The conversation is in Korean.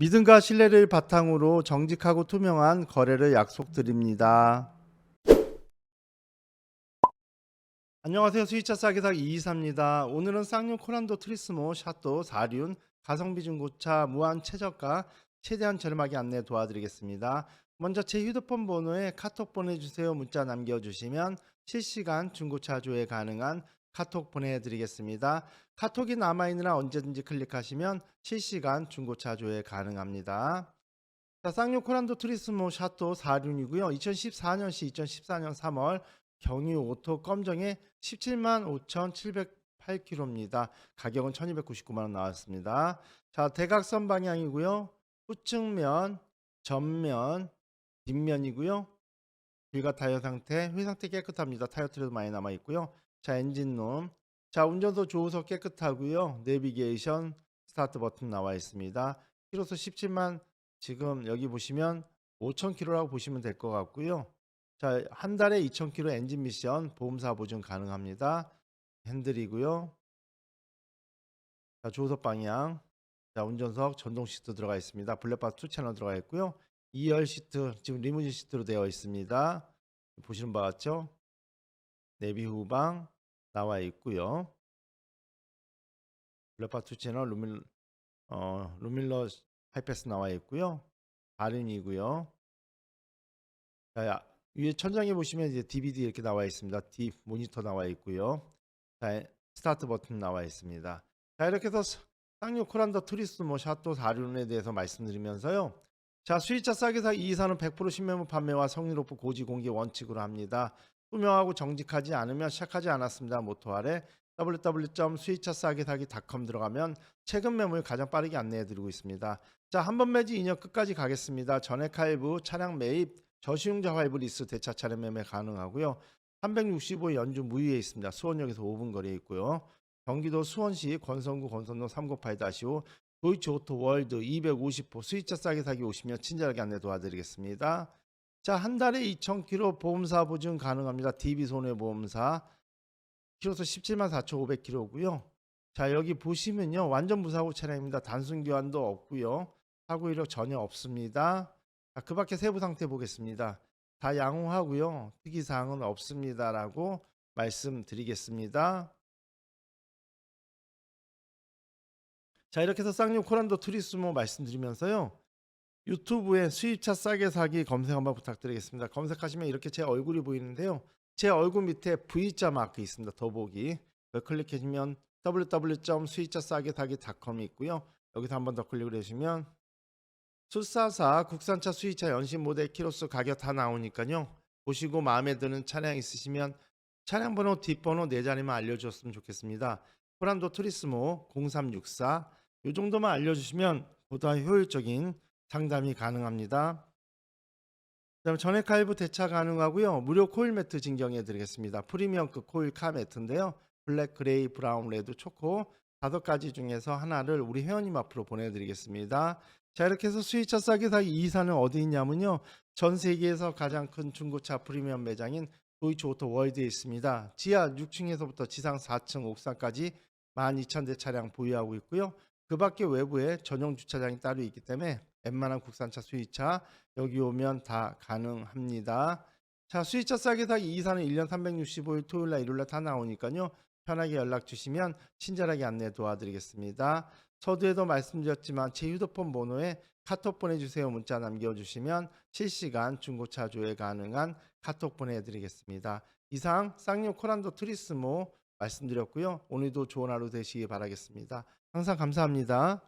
믿음과 신뢰를 바탕으로 정직하고 투명한 거래를 약속드립니다. 안녕하세요. 수의차 싸게사 이이사입니다. 오늘은 쌍용 코란도 트리스모 샤또 4륜 가성비 중고차 무한 최저가 최대한 저렴하게 안내 도와드리겠습니다. 먼저 제 휴대폰 번호에 카톡 보내주세요 문자 남겨주시면 실시간 중고차 조회 가능한 카톡 보내드리겠습니다. 카톡이 남아있느라 언제든지 클릭하시면 실시간 중고차 조회 가능합니다. 자, 쌍용 코란도 트리스모 샤또 4륜이고요. 2014년시 2014년 3월 경유 오토 검정에 17만 5,708km입니다. 가격은 1,299만 원 나왔습니다. 자, 대각선 방향이고요. 후측면, 전면, 뒷면이고요. 휠과 타이어 상태, 휠 상태 깨끗합니다. 타이어 트레도 많이 남아 있고요. 자, 엔진룸. 자, 운전석 조우석 깨끗하고요. 내비게이션, 스타트 버튼 나와 있습니다. 키로수 17만 지금 여기 보시면 5,000km라고 보시면 될 것 같고요. 자, 한 달에 2,000km 엔진 미션 보험사 보증 가능합니다. 핸들이고요. 자, 조우석 방향. 자, 운전석 전동 시트 들어가 있습니다. 블랙박스 2 채널 들어가 있고요. 2열 시트 지금 리무진 시트로 되어 있습니다. 보시는 바 같죠? 내비 후방 나와 있고요. 블랙박스 2 채널 루밀 어, 루밀러 하이패스 나와 있고요. 발인이고요. 자, 야, 위에 천장에 보시면 이제 DVD 이렇게 나와 있습니다. D 모니터 나와 있고요. 자, 스타트 버튼 나와 있습니다. 자, 이렇게 해서 쌍용 코란더 트리스 모 샤또 4륜에 대해서 말씀드리면서요. 자, 수입차 싸게 사기 이사는 100% 신매물 판매와 높은 고지 공개 원칙으로 합니다. 투명하고 정직하지 않으면 시작하지 않았습니다. 모토 아래 www.수입차싸게사기.com 들어가면 최근 매물 가장 빠르게 안내해 드리고 있습니다. 자, 한 번 매지 2년 끝까지 가겠습니다. 전액 할부, 차량 매입, 저시용자 할부 리스 대차 차량 매매 가능하고요. 365 연주 무휴에 있습니다. 수원역에서 5분 거리에 있고요. 경기도 수원시 권성구 권선동 398-5 도이치 오토 월드 250호 수입차 싸게 사기 오시면 친절하게 안내 도와드리겠습니다. 자, 한 달에 2,000km 보험사 보증 가능합니다. DB 손해보험사. 키로수 17만 4,500km고요. 자, 여기 보시면요. 완전 무사고 차량입니다. 단순 교환도 없고요. 사고 이력 전혀 없습니다. 자, 그 밖에 세부 상태 보겠습니다. 다 양호하고요. 특이 사항은 없습니다라고 말씀드리겠습니다. 자, 이렇게 해서 쌍용 코란도 트리스모 말씀드리면서요. 유튜브에 수입차 싸게 사기 검색 한번 부탁드리겠습니다. 검색하시면 이렇게 제 얼굴이 보이는데요. 제 얼굴 밑에 V자 마크 있습니다. 더보기. 클릭해주면 www.수입차싸게사기.com이 있고요. 여기서 한번 더 클릭을 해주시면 수사사 국산차 수입차 연식 모델 키로수 가격 다 나오니까요. 보시고 마음에 드는 차량 있으시면 차량 번호 뒷번호 네 자리만 알려주셨으면 좋겠습니다. 호란도 트리스모 0364 이 정도만 알려주시면 보다 효율적인 상담이 가능합니다. 그다음 전액 할부 대차 가능하고요. 무료 코일 매트 진경해 드리겠습니다. 프리미엄급 코일 카 매트인데요. 블랙, 그레이, 브라운, 레드, 초코 다섯 가지 중에서 하나를 우리 회원님 앞으로 보내드리겠습니다. 자 이렇게 해서 수입차 싸게 사기 이사는 어디 있냐면요. 전 세계에서 가장 큰 중고차 프리미엄 매장인 도이치 오토 월드에 있습니다. 지하 6층에서부터 지상 4층 옥상까지 12,000대 차량 보유하고 있고요. 그 밖에 외부에 전용 주차장이 따로 있기 때문에 웬만한 국산차 수입차 여기 오면 다 가능합니다. 자 수입차 싸게 사기 이사는 1년 365일 토요일날 일요일날 다 나오니까요. 편하게 연락 주시면 친절하게 안내 도와드리겠습니다. 서두에도 말씀드렸지만 제 휴대폰 번호에 카톡 보내주세요 문자 남겨주시면 실시간 중고차 조회 가능한 카톡 보내드리겠습니다. 이상 쌍용 코란도 트리스모 말씀드렸고요. 오늘도 좋은 하루 되시기 바라겠습니다. 항상 감사합니다.